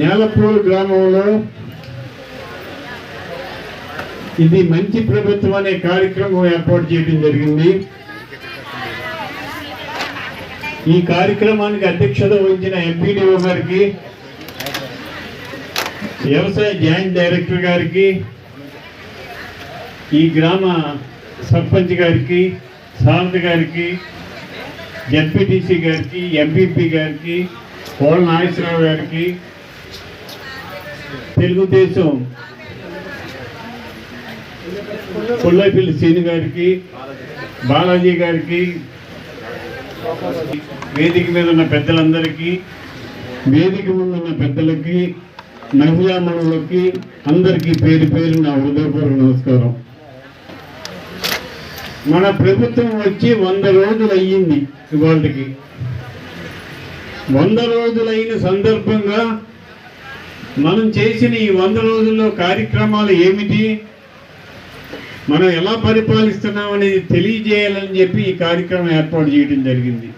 నేలపూర్ గ్రామంలో ఇది మంచి ప్రభుత్వం అనే కార్యక్రమం ఏర్పాటు చేయడం జరిగింది. ఈ కార్యక్రమానికి అధ్యక్షత వహించిన ఎంపీడీఓ గారికి వ్యవసాయ జాయింట్ డైరెక్టర్ గారికి ఈ గ్రామ సర్పంచ్ గారికి సారథి గారికి జడ్పీటీసీ గారికి ఎంపీపీ గారికి కోళ్ళ నాగేశ్వరరావు గారికి తెలుగుదేశం. పుల్లైపల్లి శ్రీని గారికి బాలాజీ గారికి వేదిక మీద ఉన్న పెద్దలందరికీ వేదిక ముందు ఉన్న పెద్దలకి మహిళా మనులకి అందరికీ పేరు పేరు నా హృదయపూర్వక నమస్కారం. మన ప్రభుత్వం వచ్చి వంద రోజులు అయ్యింది ఇవాళకి. వంద రోజులైన సందర్భంగా మనం చేసిన ఈ వంద రోజుల్లో కార్యక్రమాలు ఏమిటి? మనం ఎలా పరిపాలిస్తున్నాం అనేది తెలియజేయాలని చెప్పి ఈ కార్యక్రమం ఏర్పాటు చేయడం జరిగింది.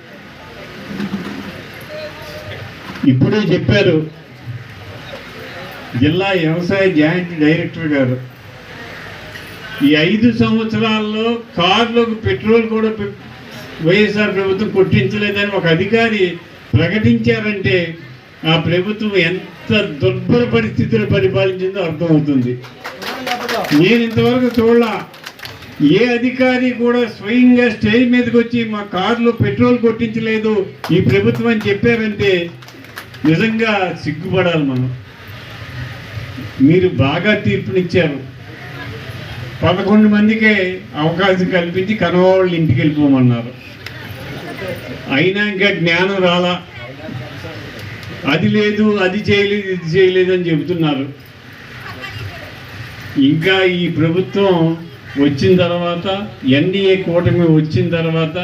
ఇప్పుడే చెప్పారు జిల్లా వ్యవసాయ జాయింట్ డైరెక్టర్ గారు ఈ ఐదు సంవత్సరాల్లో కార్లకు పెట్రోల్ కూడా వైఎస్ఆర్ ప్రభుత్వం కొట్టించలేదని ఒక అధికారి ప్రకటించారంటే ఆ ప్రభుత్వం ఎంత దుర్భర పరిస్థితులు పరిపాలించిందో అర్థమవుతుంది. నేను ఇంతవరకు చూడలా. ఏ అధికారి కూడా స్వయంగా స్టేజ్ మీదకి వచ్చి మా కారులో పెట్రోల్ కొట్టించలేదు ఈ ప్రభుత్వం అని చెప్పారంటే నిజంగా సిగ్గుపడాలి మనం. మీరు బాగా తీర్పునిచ్చారు. పదకొండు మందికే అవకాశం కల్పించి కనవాళ్ళు ఇంటికి వెళ్ళిపోమన్నారు. అయినా ఇంకా జ్ఞానం రాలా. అది లేదు అది చేయలేదు ఇది చేయలేదు అని చెబుతున్నారు. ఇంకా ఈ ప్రభుత్వం వచ్చిన తర్వాత ఎన్డీఏ కూటమి వచ్చిన తర్వాత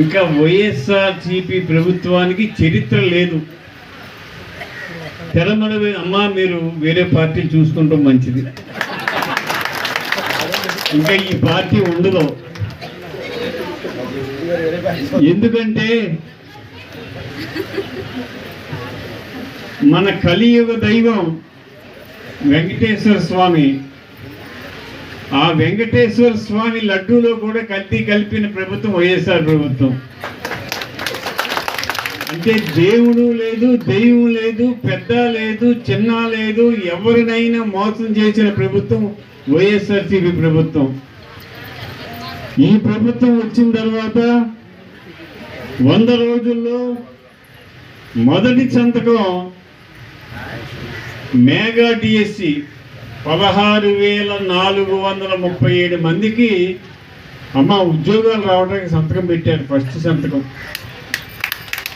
ఇంకా వైఎస్ఆర్సిపి ప్రభుత్వానికి చరిత్ర లేదు. తెరమల అమ్మ మీరు వేరే పార్టీ చూసుకుంటాం మంచిది. ఇంకా ఈ పార్టీ ఉండదు. ఎందుకంటే మన కలియుగ దైవం వెంకటేశ్వర స్వామి. ఆ వెంకటేశ్వర స్వామి లడ్డూలో కూడా కల్తీ కలిపిన ప్రభుత్వం వైఎస్ఆర్ ప్రభుత్వం. అంటే దేవుడు లేదు దైవం లేదు పెద్ద లేదు చిన్న లేదు ఎవరినైనా మోసం చేసిన ప్రభుత్వం వైఎస్ఆర్సీపీ ప్రభుత్వం. ఈ ప్రభుత్వం వచ్చిన తర్వాత వంద రోజుల్లో మొదటి సంతకం మేఘా డిఎస్సి పదహారు వేల నాలుగు వందల ముప్పై ఏడు మందికి అమ్మ ఉద్యోగాలు రావడానికి సంతకం పెట్టారు ఫస్ట్ సంతకం.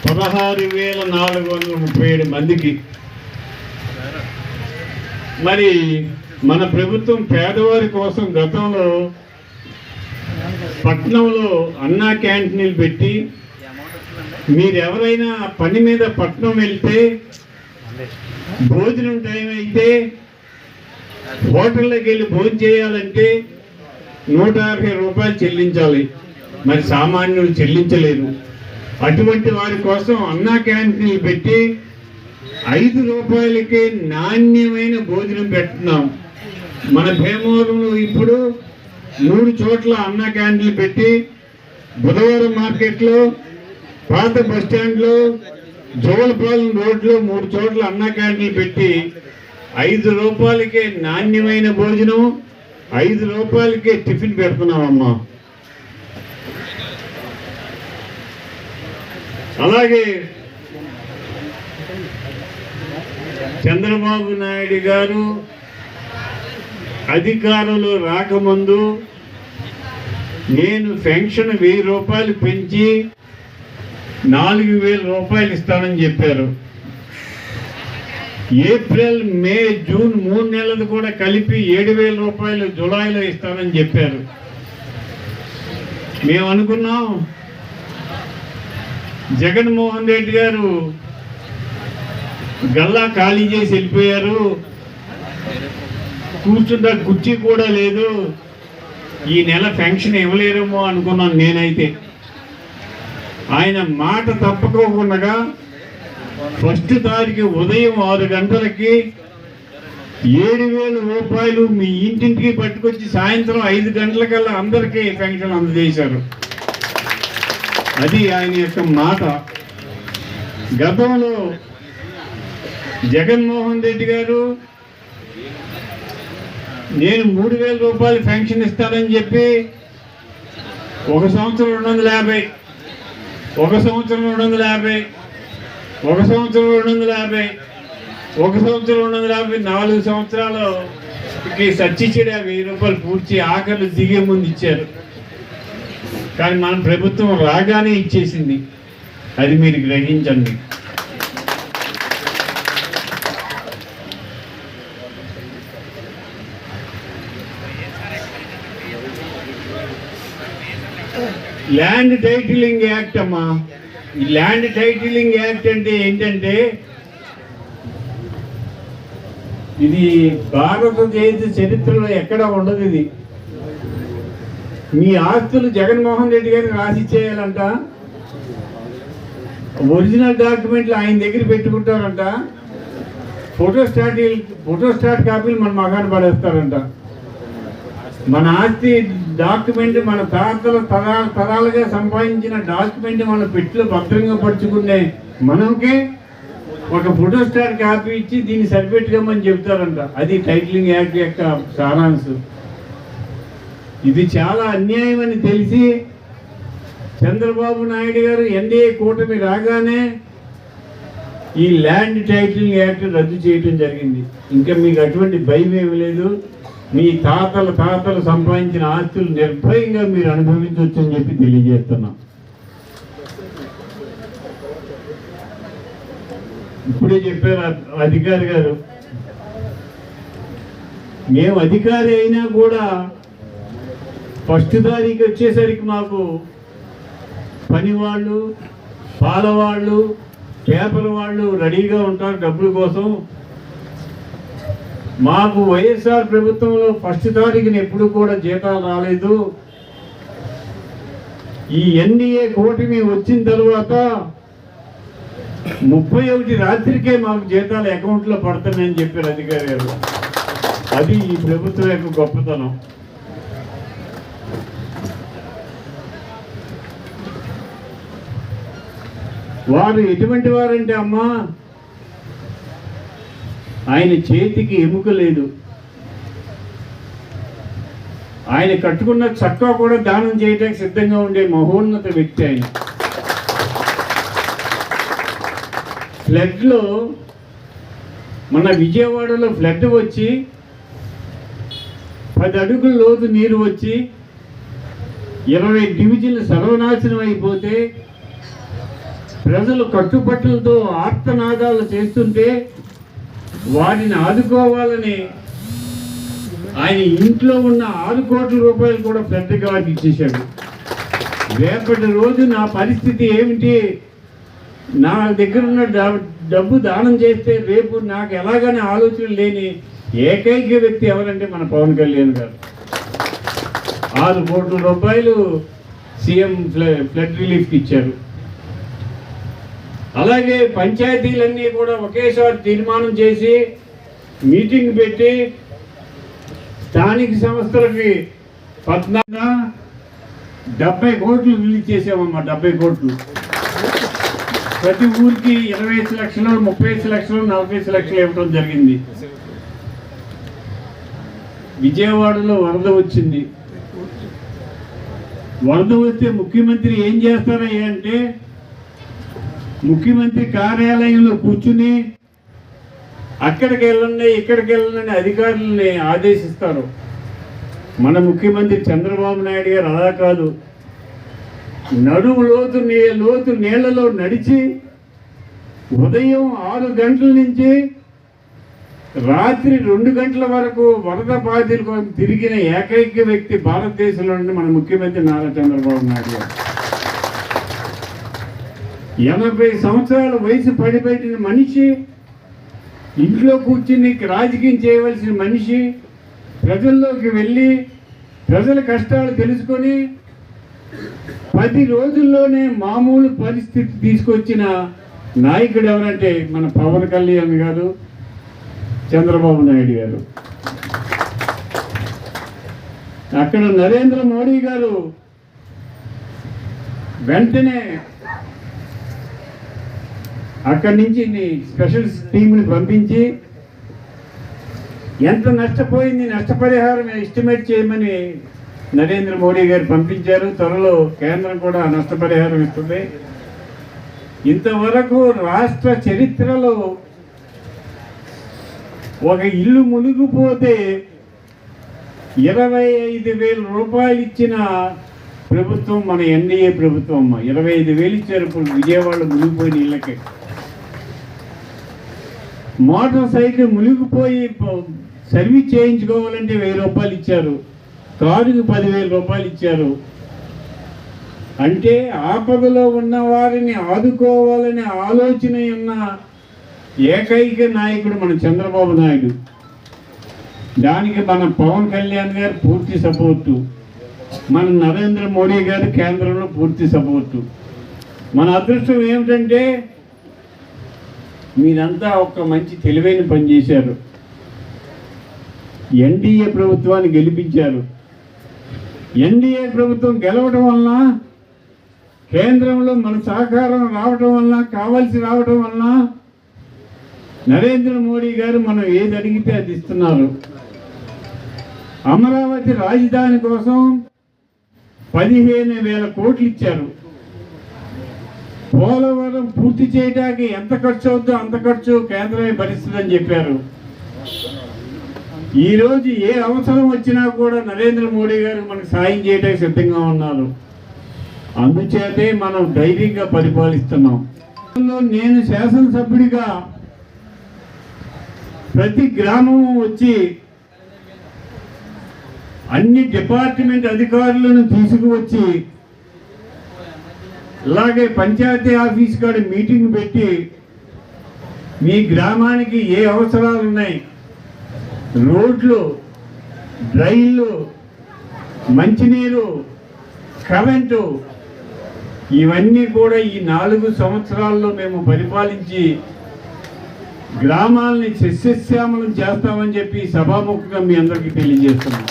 పదహారు వేల నాలుగు వందల ముప్పై ఏడు మందికి. మరి మన ప్రభుత్వం పేదవారి కోసం గతంలో పట్నంలో అన్నా క్యాంటీన్లు పెట్టి మీరు ఎవరైనా పని మీద పట్నం వెళ్తే భోజనం టైం అయితే హోటల్లోకి వెళ్ళి భోజనం చేయాలంటే నూట యాభై రూపాయలు చెల్లించాలి. మరి సామాన్యులు చెల్లించలేదు. అటువంటి వారి కోసం అన్నా క్యాంటీన్లు పెట్టి ఐదు రూపాయలకే నాణ్యమైన భోజనం పెడుతున్నాం. మన భీమవరంలో ఇప్పుడు మూడు చోట్ల అన్నా క్యాంటీన్లు పెట్టి బుధవారం మార్కెట్లో పాత బస్ స్టాండ్లో జోలపాలెం రోడ్లో మూడు చోట్ల అన్నా క్యాంటీన్లు పెట్టి ఐదు రూపాయలకే నాణ్యమైన భోజనం ఐదు రూపాయలకే టిఫిన్ పెడుతున్నామమ్మా అలాగే చంద్రబాబు నాయుడు గారు అధికారంలో రాకముందు నేను పెన్షన్ వెయ్యి రూపాయలు పెంచి నాలుగు వేల రూపాయలు ఇస్తానని చెప్పారు. ఏప్రిల్ మే జూన్ మూడు నెలలు కూడా కలిపి ఏడు వేల రూపాయలు జులైలో ఇస్తానని చెప్పారు. మేము అనుకున్నాం జగన్మోహన్ రెడ్డి గారు గల్లా ఖాళీ చేసి వెళ్ళిపోయారు. కూర్చుంటే కుర్చీ కూడా లేదు. ఈ నెల పెన్షన్ ఇవ్వలేరేమో అనుకున్నాను నేనైతే. ఆయన మాట తప్పకోకుండా ఫస్ట్ తారీఖు ఉదయం ఆరు గంటలకి ఏడు వేల రూపాయలు మీ ఇంటింటికి పట్టుకొచ్చి సాయంత్రం ఐదు గంటలకల్లా అందరికీ పెన్షన్ అందజేశారు. అది ఆయన యొక్క మాట. గతంలో జగన్మోహన్ రెడ్డి గారు నేను మూడు వేల రూపాయలు పెన్షన్ ఇస్తానని చెప్పి ఒక సంవత్సరం రెండు వందల యాభై ఒక సంవత్సరం రెండు వందల యాభై ఒక సంవత్సరం రెండు వందల యాభై ఒక సంవత్సరం రెండు వందల యాభై నాలుగు సంవత్సరాలు సచ్చిచ్చాడు ఆ వెయ్యి రూపాయలు పూర్తి ఆఖరు దిగే ముందు ఇచ్చారు. కానీ మన ప్రభుత్వం రాగానే ఇచ్చేసింది. అది మీరు గ్రహించండి. ల్యాండ్ టైటిలింగ్ యాక్ట్ అమ్మా. ఈ ల్యాండ్ టైటిలింగ్ యాక్ట్ అంటే ఏంటంటే ఇది భారతదేశ చరిత్రలో ఎక్కడ ఉండదు ఇది. మీ ఆస్తులు జగన్మోహన్ రెడ్డి గారికి రాసి చేయాలంట ఒరిజినల్ డాక్యుమెంట్లు ఆయన దగ్గర పెట్టుకుంటారంట. ఫోటోస్టాట్ ఫోటోస్టాట్ కాపీలు మన మగాన్ని పడేస్తారంట. మన ఆస్తి డాక్యుమెంట్ మన తాతల తరాల తరాలుగా సంపాదించిన డాక్యుమెంట్ మన పెట్టులో భద్రంగా పరుచుకునే మనకి ఒక ఫోటోస్టాట్ కాపీ ఇచ్చి దీన్ని సరిపెట్టుకోమని చెప్తారంట. అది టైటిలింగ్ యాక్ట్ యొక్క సారాంశం. ఇది చాలా అన్యాయం అని తెలిసి చంద్రబాబు నాయుడు గారు ఎన్డీఏ కూటమి రాగానే ఈ ల్యాండ్ టైటిలింగ్ యాక్ట్ రద్దు చేయడం జరిగింది. ఇంకా మీకు అటువంటి భయం ఏమి లేదు. మీ తాతల తాతలు సంపాదించిన ఆస్తులు నిర్భయంగా మీరు అనుభవించవచ్చు అని చెప్పి తెలియజేస్తున్నాం. ఇప్పుడే చెప్పారు అధికారి గారు. మేము అధికారి అయినా కూడా ఫస్ట్ తారీఖు వచ్చేసరికి మాకు పని వాళ్ళు పాల పేపర్ వాళ్ళు రెడీగా ఉంటారు డబ్బుల కోసం. మాకు వైఎస్ఆర్ ప్రభుత్వంలో ఫస్ట్ తారీఖున ఎప్పుడు కూడా జీతాలు రాలేదు. ఈ ఎన్డీఏ కూటమి వచ్చిన తర్వాత ముప్పై ఒకటి రాత్రికే మాకు జీతాలు అకౌంట్లో పడుతున్నాయని చెప్పారు అధికారి గారు. అది ఈ ప్రభుత్వం యొక్క గొప్పతనం. వారు ఎటువంటి వారంటే అమ్మా ఆయన చేతికి ఎముక లేదు. ఆయన కట్టుకున్న చక్కా కూడా దానం చేయడానికి సిద్ధంగా ఉండే మహోన్నత వ్యక్తి ఆయన. ఫ్లడ్లో మన విజయవాడలో ఫ్లడ్ వచ్చి పది అడుగుల లోతు నీరు వచ్చి ఇరవై డివిజన్లు సర్వనాశనం అయిపోతే ప్రజలు కట్టుబట్టలతో ఆర్తనాదాలు చేస్తుంటే వాటిని ఆదుకోవాలని ఆయన ఇంట్లో ఉన్న ఆరు కోట్ల రూపాయలు కూడా పెద్దగా వారికి ఇచ్చేశాడు. రేపటి రోజు నా పరిస్థితి ఏమిటి? నా దగ్గర ఉన్న డబ్బు దానం చేస్తే రేపు నాకు ఎలాగనే ఆలోచన లేని ఏకైక వ్యక్తి ఎవరంటే మన పవన్ కళ్యాణ్ గారు. ఆరు కోట్ల రూపాయలు సీఎం ఫ్ల- ఫ్లడ్ రిలీఫ్కి ఇచ్చారు. అలాగే పంచాయతీలన్నీ కూడా ఒకేసారి తీర్మానం చేసి మీటింగ్ పెట్టి స్థానిక సంస్థలకి పద్నాలుగు డెబ్బై కోట్లు రిలీజ్ చేసామమ్మా డెబ్బై కోట్లు. ప్రతి ఊరికి ఇరవై ఐదు లక్షలు ముప్పై ఐదు లక్షలు నలభై ఐదు లక్షలు ఇవ్వడం జరిగింది. విజయవాడలో వరద వచ్చింది. వరద వస్తే ముఖ్యమంత్రి ఏం చేస్తారయ్యా అంటే ముఖ్యమంత్రి కార్యాలయంలో కూర్చుని అక్కడికి వెళ్ళండి ఇక్కడికి వెళ్ళండి అధికారులని ఆదేశిస్తారు. మన ముఖ్యమంత్రి చంద్రబాబు నాయుడు గారు అలా కాదు. నడుము లోతు నీ లోతు నీళ్ళలో నడిచి ఉదయం ఆరు గంటల నుంచి రాత్రి రెండు గంటల వరకు వరద బాధితుల కోసం తిరిగిన ఏకైక వ్యక్తి భారతదేశంలో మన ముఖ్యమంత్రి నారా చంద్రబాబు నాయుడు గారు. ఎనభై సంవత్సరాల వయసు పడిపెట్టిన మనిషి ఇంట్లో కూర్చుని రాజకీయం చేయవలసిన మనిషి ప్రజల్లోకి వెళ్ళి ప్రజల కష్టాలు తెలుసుకొని పది రోజుల్లోనే మామూలు పరిస్థితి తీసుకొచ్చిన నాయకుడు ఎవరంటే మన పవన్ కళ్యాణ్ గారు చంద్రబాబు నాయుడు గారు. అక్కడ నరేంద్ర మోడీ గారు వెంటనే అక్కడి నుంచి స్పెషల్ టీంని పంపించి ఎంత నష్టపోయింది నష్టపరిహారం ఎస్టిమేట్ చేయమని నరేంద్ర మోడీ గారు పంపించారు. త్వరలో కేంద్రం కూడా నష్టపరిహారం ఇస్తుంది. ఇంతవరకు రాష్ట్ర చరిత్రలో ఒక ఇల్లు మునిగిపోతే ఇరవై ఐదు వేల రూపాయలు ఇచ్చిన ప్రభుత్వం మన ఎన్డీఏ ప్రభుత్వం అమ్మ. ఇరవై ఐదు వేలు ఇచ్చారు. ఇప్పుడు విజయవాడ మునిగిపోయిన ఇళ్ళకి. మోటార్ సైకిల్ మునిగిపోయి సర్వీస్ చేయించుకోవాలంటే వెయ్యి రూపాయలు ఇచ్చారు. కారుకి పదివేల రూపాయలు ఇచ్చారు. అంటే ఆపదలో ఉన్న వారిని ఆదుకోవాలనే ఆలోచన ఉన్న ఏకైక నాయకుడు మన చంద్రబాబు నాయుడు. దానికి మన పవన్ కళ్యాణ్ గారు పూర్తి సపోర్టు. మన నరేంద్ర మోడీ గారు కేంద్రంలో పూర్తి సపోర్టు. మన అదృష్టం ఏమిటంటే మీరంతా ఒక మంచి తెలివైన పని చేశారు. ఎన్డీఏ ప్రభుత్వాన్ని గెలిపించారు. ఎన్డీఏ ప్రభుత్వం గెలవడం వలన కేంద్రంలో మన సహకారం రావటం వలన కావాల్సి రావటం వలన నరేంద్ర మోడీ గారు మనం ఏది అడిగితే అది ఇస్తున్నారు. అమరావతి రాజధాని కోసం పదిహేను వేల కోట్లు ఇచ్చారు. పోలవరం పూర్తి చేయడానికి ఎంత ఖర్చు అవుతుందో అంత ఖర్చు కేంద్రమే భరిస్తుందని చెప్పారు. ఈరోజు ఏ అవసరం వచ్చినా కూడా నరేంద్ర మోడీ గారు మనకు సాయం చేయడానికి సిద్ధంగా ఉన్నారు. అందుచేతే మనం ధైర్యంగా పరిపాలిస్తున్నాం. నేను శాసనసభ్యుడిగా ప్రతి గ్రామము వచ్చి అన్ని డిపార్ట్మెంట్ అధికారులను తీసుకువచ్చి అలాగే పంచాయతీ ఆఫీస్ కాడ మీటింగ్ పెట్టి మీ గ్రామానికి ఏ అవసరాలు ఉన్నాయి? రోడ్లు డ్రైన్లు మంచినీరు కరెంటు ఇవన్నీ కూడా ఈ నాలుగు సంవత్సరాల్లో మేము పరిపాలించి గ్రామాలని సస్యశ్యామలం చేస్తామని చెప్పి సభాముఖంగా మీ అందరికీ తెలియజేస్తున్నాం.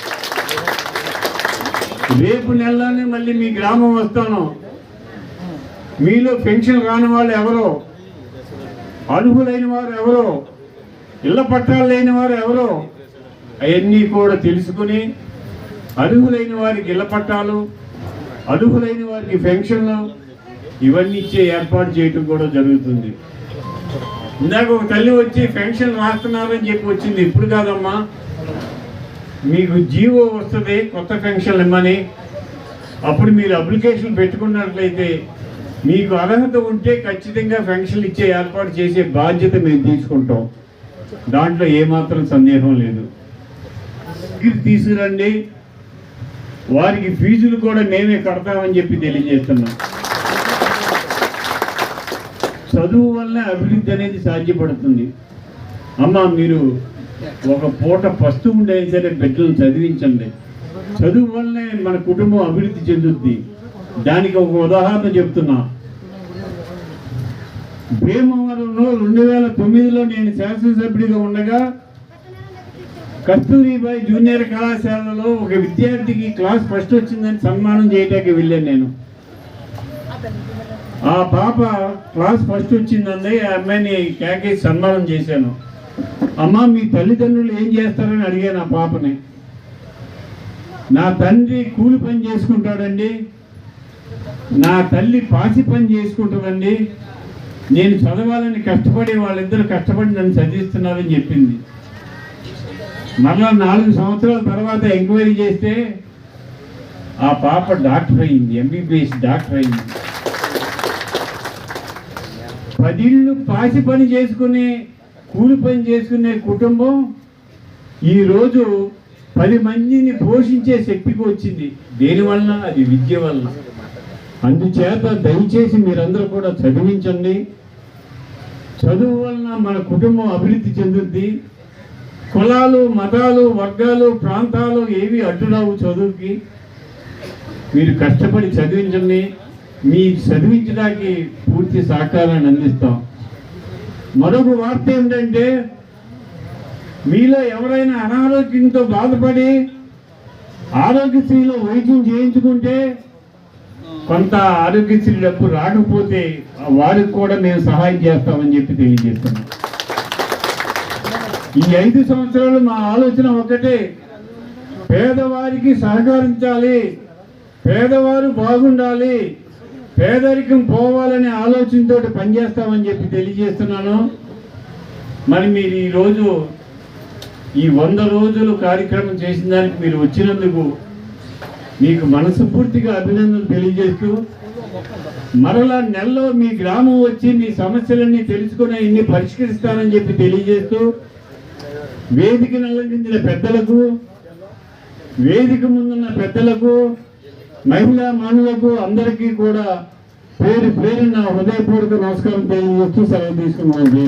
రేపు నెలలోనే మళ్ళీ మీ గ్రామం వస్తాను. మీలో పెన్షన్ రాని వాళ్ళు ఎవరో? అర్హులైన వారు ఎవరో? ఇళ్ళ పట్టాలు లేని వారు ఎవరో? అవన్నీ కూడా తెలుసుకుని అర్హులైన వారికి ఇళ్ళ పట్టాలు అర్హులైన వారికి పెన్షన్లు ఇవన్నీ ఇచ్చే ఏర్పాటు చేయటం కూడా జరుగుతుంది. ఇందాక ఒక తల్లి వచ్చి పెన్షన్ రాస్తున్నారని చెప్పి వచ్చింది. ఇప్పుడు కాదమ్మా. మీకు జీవో వస్తుంది కొత్త పెన్షన్ ఇమ్మని. అప్పుడు మీరు అప్లికేషన్ పెట్టుకున్నట్లయితే మీకు అర్హత ఉంటే ఖచ్చితంగా పెన్షన్ ఇచ్చే ఏర్పాటు చేసే బాధ్యత మేము తీసుకుంటాం. దాంట్లో ఏమాత్రం సందేహం లేదు. తీసుకురండి. వారికి ఫీజులు కూడా మేమే కడతామని చెప్పి తెలియజేస్తున్నాం. చదువు వల్ల అభివృద్ధి అనేది సాధ్యపడుతుంది. అమ్మ మీరు ఒక పూట పస్తు ఉండే సరే బిడ్డలను చదివించండి. చదువు వల్లనే మన కుటుంబం అభివృద్ధి చెందుద్ది. దానికి ఒక ఉదాహరణ చెప్తున్నా. భీమవరంలో రెండు వేల తొమ్మిదిలో నేను శాసనసభ్యుడిగా ఉండగా కస్తూరిబాయి జూనియర్ కళాశాలలో ఒక విద్యార్థికి క్లాస్ ఫస్ట్ వచ్చిందని సన్మానం చేయటానికి వెళ్ళాను నేను. ఆ పాప క్లాస్ ఫస్ట్ వచ్చిందండి ఆ అమ్మాయిని కేకేసి సన్మానం చేశాను. అమ్మ మీ తల్లిదండ్రులు ఏం చేస్తారని అడిగాను ఆ పాపని. నా తండ్రి కూలి పని చేసుకుంటాడండి. నా తల్లి పాసి పని చేసుకుంటుందండి. నేను చదవాలని కష్టపడే వాళ్ళిద్దరు కష్టపడి నన్ను చదివిస్తున్నారని చెప్పింది. మరలా నాలుగు సంవత్సరాల తర్వాత ఎంక్వైరీ చేస్తే ఆ పాప డాక్టర్ అయింది ఎంబీబీఎస్ డాక్టర్ అయింది. పదిళ్ళు పాసి పని చేసుకునే కూలి పని చేసుకునే కుటుంబం ఈరోజు పది మందిని పోషించే శక్తికి వచ్చింది. దేనివల్ల అది విద్య వల్ల అందుచేత దయచేసి మీరందరూ కూడా చదివించండి. చదువు వలన మన కుటుంబం అభివృద్ధి చెందుద్ది. కులాలు మతాలు వర్గాలు ప్రాంతాలు ఏవి అడ్డురావు చదువుకి. మీరు కష్టపడి చదివించండి. మీ చదివించడానికి పూర్తి సహకారాన్ని అందిస్తాం. మరొక వార్త ఏమిటంటే మీలో ఎవరైనా అనారోగ్యంతో బాధపడి ఆరోగ్యశ్రీలో వైద్యం చేయించుకుంటే కొంత ఆరోగ్యశ్రీ డబ్బు రాకపోతే వారికి కూడా మేము సహాయం చేస్తామని చెప్పి తెలియజేస్తున్నాం. ఈ ఐదు సంవత్సరాలు మా ఆలోచన ఒకటే పేదవారికి సహకరించాలి పేదవారు బాగుండాలి పేదరికం పోవాలనే ఆలోచనతో పనిచేస్తామని చెప్పి తెలియజేస్తున్నాను. మరి మీరు ఈరోజు ఈ వంద రోజులు కార్యక్రమం చేసిన దానికి మీరు వచ్చినందుకు మీకు మనస్ఫూర్తిగా అభినందనలు తెలియజేస్తూ మరలా నెలలో మీ గ్రామం వచ్చి మీ సమస్యలన్నీ తెలుసుకుని ఇన్ని పరిష్కరిస్తానని చెప్పి తెలియజేస్తూ వేదికను అలంకరించిన పెద్దలకు వేదిక ముందున్న పెద్దలకు మహిళా మానులకు అందరికీ కూడా పేరు పేరు నా హృదయపూర్వక నమస్కారం తెలియజేస్తూ సెలవు తీసుకున్నాను జై